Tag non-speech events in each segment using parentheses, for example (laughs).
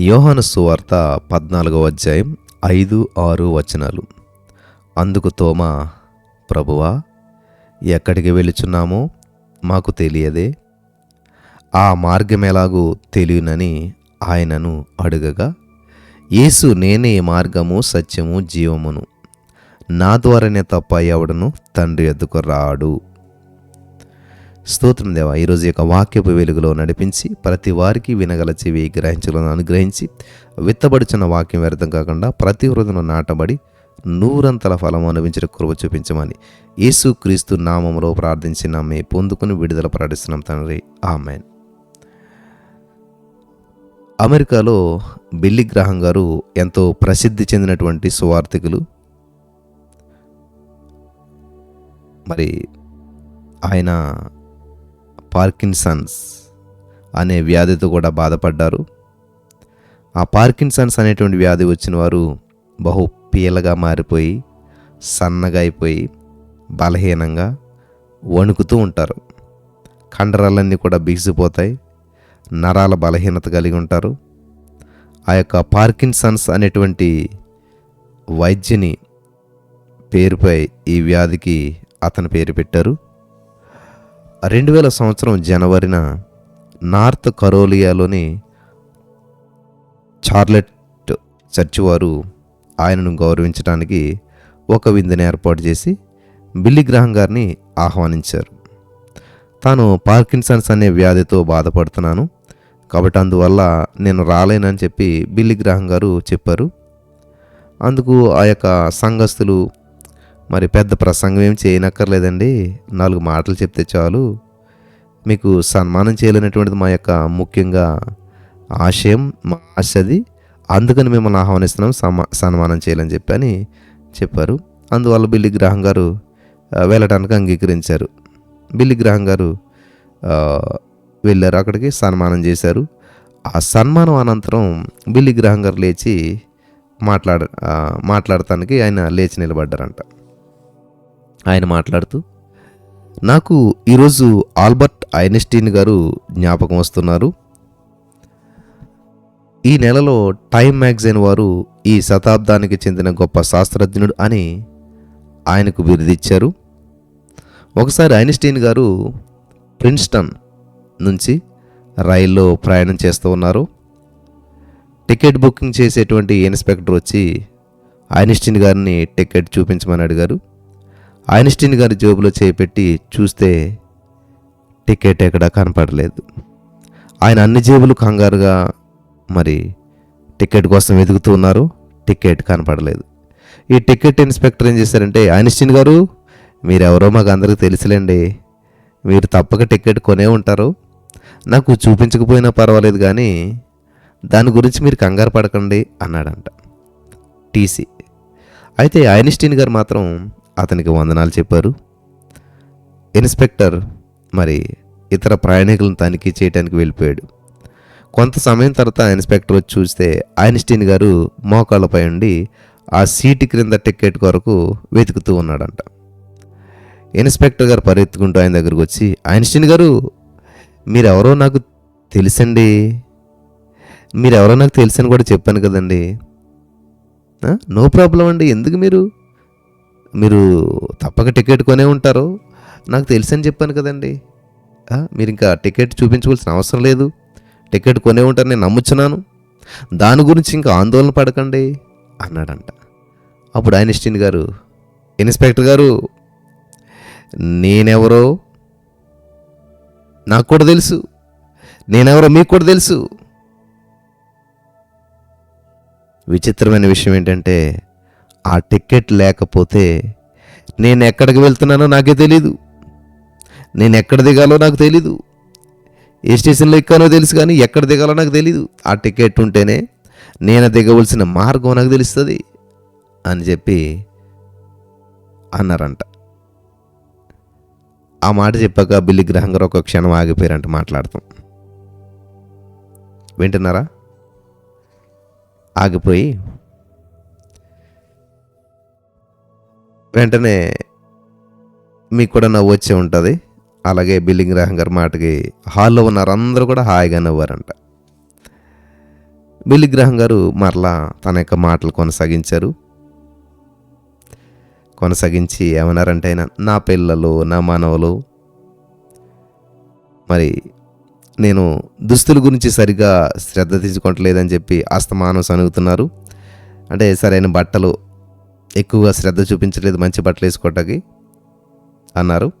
యోహాను సువార్త పద్నాలుగో అధ్యాయం ఐదు ఆరు వచనాలు. అందుకు తోమా ప్రభువా ఎక్కడికి వెళుచున్నామో మాకు తెలియదే. ఆ మార్గం ఎలాగూ తెలియనని ఆయనను అడుగగా యేసు నేనే మార్గము సత్యము జీవమును. నా ద్వారానే తప్ప ఎవడను తండ్రి ఎద్దుకు రాడు. స్తోత్రం దేవా. ఈరోజు యొక్క వాక్యపు వెలుగులో నడిపించి ప్రతి వారికి వినగల చెవి గ్రహించాలని అనుగ్రహించి విత్తబడుచున్న వాక్యం వ్యర్థం కాకుండా ప్రతి హృదయం నాటబడి నూరంతల ఫలం అనుభవించిన కృప చూపించమని యేసు క్రీస్తు నామములో ప్రార్థించిన మే పొందుకుని విడుదల ప్రకటిస్తున్నాం తండ్రి. ఆమెన్. అమెరికాలో బిల్లి గ్రహం గారు ఎంతో ప్రసిద్ధి చెందినటువంటి సువార్థికులు. మరి ఆయన పార్కిన్సన్స్ అనే వ్యాధితో కూడా బాధపడ్డారు. ఆ పార్కిన్సన్స్ అనేటువంటి వ్యాధి వచ్చిన వారు బహు పీలగా మారిపోయి సన్నగా అయిపోయి బలహీనంగా వణుకుతూ ఉంటారు. కండరాలన్నీ కూడా బిగిసిపోతాయి నరాల బలహీనత కలిగి ఉంటారు. ఆ యొక్క పార్కిన్సన్స్ అనేటువంటి వైద్యుని పేరుపై ఈ వ్యాధికి అతని పేరు పెట్టారు. రెండు వేల సంవత్సరం జనవరిన నార్త్ కరోలియాలోని చార్లెట్ చర్చి వారు ఆయనను గౌరవించడానికి ఒక విందుని ఏర్పాటు చేసి బిల్లి గ్రహం గారిని ఆహ్వానించారు. తాను పార్కిన్సన్స్ అనే వ్యాధితో బాధపడుతున్నాను. కాబట్టి అందువల్ల నేను రాలేనని చెప్పి బిల్లి గ్రహం గారు చెప్పారు. అందుకు ఆ యొక్క సంఘస్థులు మరి పెద్ద ప్రసంగం ఏం చేయనక్కర్లేదండి. నాలుగు మాటలు చెప్తే చాలు. మీకు సన్మానం చేయలేనటువంటిది మా యొక్క ముఖ్యంగా ఆశయం మా ఆశ అది. అందుకని మిమ్మల్ని ఆహ్వానిస్తున్నాం సమ్మా సన్మానం చేయాలని చెప్పి అని చెప్పారు. అందువల్ల బిల్లి గ్రహం గారు వెళ్ళడానికి అంగీకరించారు. బిల్లి గ్రహం గారు వెళ్ళారు అక్కడికి సన్మానం చేశారు. ఆ సన్మానం అనంతరం బిల్లి గ్రహం గారు లేచి మాట్లాడ మాట్లాడటానికి ఆయన లేచి నిలబడ్డారంట. ఆయన మాట్లాడుతూ నాకు ఈరోజు ఆల్బర్ట్ ఐన్స్టీన్ గారు జ్ఞాపకం వస్తున్నారు. ఈ నెలలో టైమ్ మ్యాగజైన్ వారు ఈ శతాబ్దానికి చెందిన గొప్ప శాస్త్రజ్ఞుడు అని ఆయనకు బిరుదిచ్చారు ఒకసారి ఐన్స్టీన్ గారు ప్రిన్స్టన్ నుంచి రైల్లో ప్రయాణం చేస్తూ ఉన్నారు. టికెట్ బుకింగ్ చేసేటువంటి ఇన్స్పెక్టర్ వచ్చి ఐన్స్టీన్ గారిని టికెట్ చూపించమని అడిగారు. ఐన్స్టీన్ గారి జేబులో చేపెట్టి చూస్తే టికెట్ ఎక్కడ కనపడలేదు. ఆయన అన్ని జేబులు కంగారుగా మరి టికెట్ కోసం వెతుకుతూ ఉన్నారు. టికెట్ కనపడలేదు. ఈ టికెట్ ఇన్స్పెక్టర్ ఏం చేశారంటే ఐన్స్టీన్ గారు మీరెవరో మాకు అందరికీ తెలుసులేండి. మీరు తప్పక టికెట్ కొనే ఉంటారు. నాకు చూపించకపోయినా పర్వాలేదు కానీ దాని గురించి మీరు కంగారు పడకండి అన్నాడంట టీసీ. అయితే ఐన్స్టీన్ గారు మాత్రం అతనికి వందనాలు చెప్పారు. ఇన్స్పెక్టర్ మరి ఇతర ప్రయాణికులను తనిఖీ చేయడానికి వెళ్ళిపోయాడు. కొంత సమయం తర్వాత ఇన్స్పెక్టర్ వచ్చి చూస్తే ఐన్స్టీన్ గారు మోకాళ్ళపై ఉండి ఆ సీటు క్రింద టికెట్ కొరకు వెతుకుతూ ఉన్నాడంట. ఇన్స్పెక్టర్ గారు పరిగెత్తుకుంటూ ఆయన దగ్గరకు వచ్చి ఐన్స్టీన్ గారు మీరెవరో నాకు తెలుసండి? మీరెవరో నాకు తెలుసని కూడా చెప్పాను కదండి. నో ప్రాబ్లం అండి ఎందుకు మీరు మీరు తప్పక టికెట్ కొనే ఉంటారు. నాకు తెలుసని చెప్పాను కదండి. మీరు ఇంకా టికెట్ చూపించవలసిన అవసరం లేదు. టికెట్ కొనే ఉంటారు నేను నమ్ముచున్నాను. దాని గురించి ఇంకా ఆందోళన పడకండి అన్నాడంట. అప్పుడు ఐన్స్టీన్ గారు ఇన్స్పెక్టర్ గారు నేనెవరో నాకు కూడా తెలుసు. నేనెవరో మీకు కూడా తెలుసు. విచిత్రమైన విషయం ఏంటంటే ఆ టికెట్ లేకపోతే నేను ఎక్కడికి వెళ్తున్నానో నాకే తెలీదు. నేను ఎక్కడ దిగాలో నాకు తెలీదు. ఏ స్టేషన్లో ఎక్కానో తెలుసు కానీ ఎక్కడ దిగాలో నాకు తెలీదు. ఆ టికెట్ ఉంటేనే నేను దిగవలసిన మార్గం నాకు తెలుస్తుంది అని చెప్పి అన్నారంట. ఆ మాట చెప్పాక బిల్లి గ్రహం గారు ఒక క్షణం ఆగిపోయారంట మాట్లాడతాం వింటున్నారా? ఆగిపోయి వెంటనే మీకు కూడా నవ్వు వచ్చే ఉంటుంది. అలాగే బిల్లింగ్ రాహం గారి మాటకి హాల్లో ఉన్నారు. అందరూ కూడా హాయిగా నవ్వారంట. బిల్లి గ్రహం గారు మరలా తన యొక్క మాటలు కొనసాగించారు. కొనసాగించి ఏమన్నారంటే ఆయన నా పిల్లలు నా మానవులు మరి నేను దుస్తుల గురించి సరిగా శ్రద్ధ తీసుకోవట్లేదని చెప్పి అస్తమానం సనుగుతున్నారు అంటే సరైన బట్టలు ఎక్కువగా శ్రద్ధ చూపించలేదు మంచి బట్టలు వేసుకోవటానికి అన్నారు.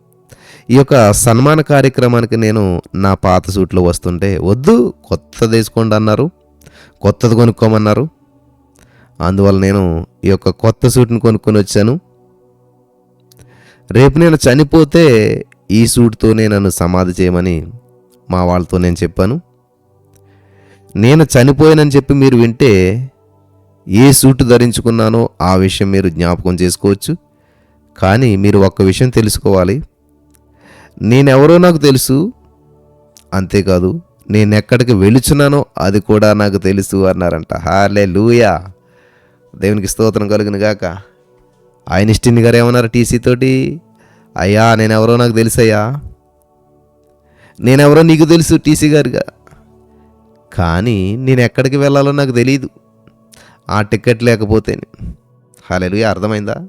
ఈ యొక్క సన్మాన కార్యక్రమానికి నేను నా పాత సూట్లో వస్తుంటే వద్దు కొత్తది వేసుకోండి అన్నారు. కొత్తది కొనుక్కోమన్నారు. అందువల్ల నేను ఈ యొక్క కొత్త సూట్ని కొనుక్కొని వచ్చాను. రేపు నేను చనిపోతే ఈ సూట్తోనే నన్ను సమాధి చేయమని మా వాళ్ళతో నేను చెప్పాను. నేను చనిపోయానని చెప్పి మీరు వింటే ఏ సూటు ధరించుకున్నానో ఆ విషయం మీరు జ్ఞాపకం చేసుకోవచ్చు. కానీ మీరు ఒక్క విషయం తెలుసుకోవాలి. నేనెవరో నాకు తెలుసు. అంతేకాదు నేను ఎక్కడికి వెళుచున్నానో అది కూడా నాకు తెలుసు అన్నారంట. హాలే లూయా దేవునికి స్తోత్రం కలుగును గాక. ఐన్స్టీన్ గారు ఏమన్నారు టీసీ తోటి? అయ్యా నేనెవరో నాకు తెలుసయ్యా? నేనెవరో నీకు తెలుసు టీసీ గారుగా. కానీ నేను ఎక్కడికి వెళ్ళాలో నాకు తెలియదు ఆ టికెట్ లేకపోతే హాలెలుగా అర్థమైందా?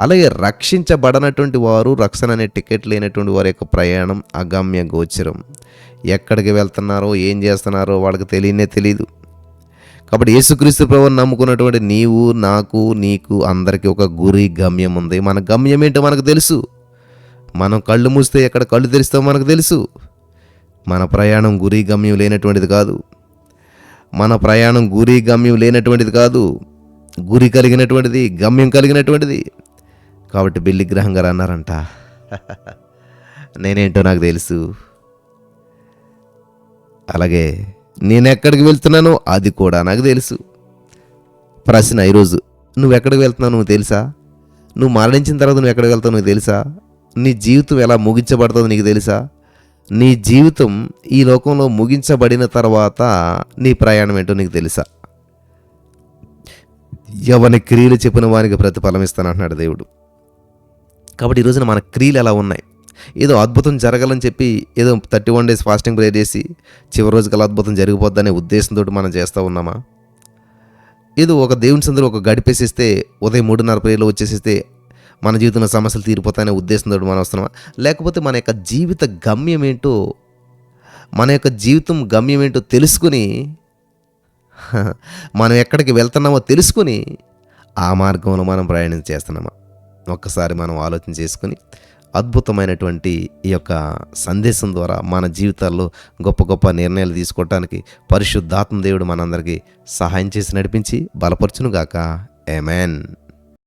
అలాగే రక్షించబడనటువంటి వారు రక్షణ అనే టికెట్ లేనటువంటి వారి యొక్క ప్రయాణం అగమ్య గోచరం. ఎక్కడికి వెళ్తున్నారో ఏం చేస్తున్నారో వాళ్ళకి తెలియనే తెలియదు కాబట్టి యేసుక్రీస్తు ప్రభువుని నమ్ముకున్నటువంటి నీవు నాకు నీకు అందరికీ ఒక గురి గమ్యం ఉంది. మన గమ్యం ఏంటో మనకు తెలుసు. మనం కళ్ళు మూస్తే ఎక్కడ కళ్ళు తెరిస్తామో మనకు తెలుసు. మన ప్రయాణం గురి గమ్యం లేనటువంటిది కాదు. మన ప్రయాణం గురి గమ్యం లేనటువంటిది కాదు గురి కలిగినటువంటిది గమ్యం కలిగినటువంటిది. కాబట్టి బిల్లి గ్రహం గారు అన్నారంట. (laughs) నేనేంటో నాకు తెలుసు. అలాగే నేను ఎక్కడికి వెళ్తున్నానో అది కూడా నాకు తెలుసు. ప్రశ్న ఈరోజు నువ్వు ఎక్కడికి వెళ్తున్నావు నువ్వు తెలుసా? నువ్వు మరణించిన తర్వాత నువ్వు ఎక్కడికి వెళ్తావు నువ్వు తెలుసా? నీ జీవితం ఎలా ముగించబడుతుందో నీకు తెలుసా? నీ జీవితం ఈ లోకంలో ముగించబడిన తర్వాత నీ ప్రయాణం ఏంటో నీకు తెలుసా? ఎవని క్రియలు చెప్పిన వానికి ప్రతిఫలం ఇస్తానంటున్నాడు దేవుడు. కాబట్టి ఈ రోజున మన క్రియలు ఎలా ఉన్నాయి? ఏదో అద్భుతం జరగాలని చెప్పి ఏదో thirty one days fasting prayer చేసి చివరి రోజుకల్లా అద్భుతం జరిగిపోద్దనే ఉద్దేశంతో మనం చేస్తూ ఉన్నామా? ఏదో ఒక దేవుని సందరూ ఒక గడిపేసిస్తే ఉదయం మూడున్నర ప్రేయర్లో వచ్చేసిస్తే మన జీవితంలో సమస్యలు తీరిపోతాయనే ఉద్దేశంతో మనం వస్తున్నామా? లేకపోతే మన యొక్క జీవిత గమ్యం ఏంటో మన యొక్క జీవితం గమ్యం ఏంటో తెలుసుకుని (laughs) మనం ఎక్కడికి వెళ్తున్నామో తెలుసుకుని ఆ మార్గంలో మనం ప్రయాణం చేస్తున్నామా? ఒక్కసారి మనం ఆలోచన చేసుకుని అద్భుతమైనటువంటి ఈ యొక్క సందేశం ద్వారా మన జీవితాల్లో గొప్ప గొప్ప నిర్ణయాలు తీసుకోవటానికి పరిశుద్ధాత్మ దేవుడు మనందరికీ సహాయం చేసి నడిపించి బలపరచునుగాక. ఏమెన్